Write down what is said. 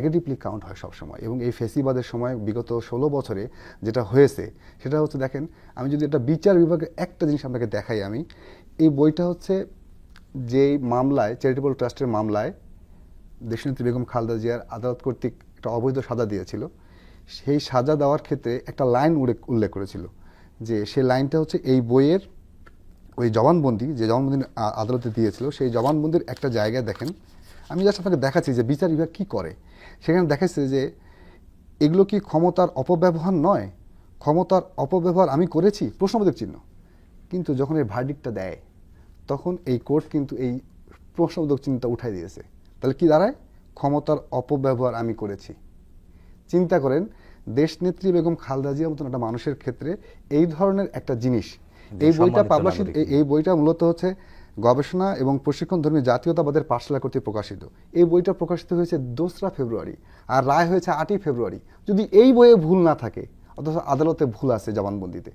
Negatively count হয় সবসময়। এবং এই ফেসিবাদের সময় বিগত ষোলো বছরে যেটা হয়েছে, সেটা হচ্ছে দেখেন, আমি যদি একটা বিচার বিভাগে একটা জিনিস আপনাকে দেখাই আমি, এই বইটা হচ্ছে যেই মামলায় চ্যারিটেবল ট্রাস্টের মামলায় দেশনেত্রী বেগম খালদা জিয়ার আদালত কর্তৃক একটা অবৈধ সাজা দিয়েছিল। সেই সাজা দেওয়ার ক্ষেত্রে একটা লাইন উল্লেখ করেছিল যে সেই লাইনটা হচ্ছে এই বইয়ের ওই জবানবন্দি, যে জবানবন্দি আদালতে দিয়েছিল, সেই জবানবন্দির একটা জায়গায় দেখেন আমি জাস্ট আপনাকে দেখাচ্ছি যে বিচার বিভাগ কী করে। সেখানে দেখাচ্ছে যে এগুলো কি ক্ষমতার অপব্যবহার নয়? ক্ষমতার অপব্যবহার আমি করেছি? প্রশ্নবোধক চিহ্ন। কিন্তু যখন এই ভার্ডিকটা দেয় তখন এই কোর্ট কিন্তু এই প্রশ্নবোধক চিহ্নটা উঠাই দিয়েছে। তাহলে কি দাঁড়ায়? ক্ষমতার অপব্যবহার আমি করেছি। চিন্তা করেন দেশনেত্রী বেগম খালদা জিয়ার মতন একটা মানুষের ক্ষেত্রে এই ধরনের একটা জিনিস এই বইটা পাবলিশিং। এই বইটা মূলত হচ্ছে গবেষণা এবং প্রশিক্ষণ ধর্মী জাতীয়তাবাদের পাঠশালা কর্তৃক প্রকাশিত। এই বইটা প্রকাশিত হয়েছে দোসরা ফেব্রুয়ারি আর রায় হয়েছে আটই ফেব্রুয়ারি। যদি এই বইয়ে ভুল না থাকে, অথচ আদালতে ভুল আছে জবানবন্দিতে।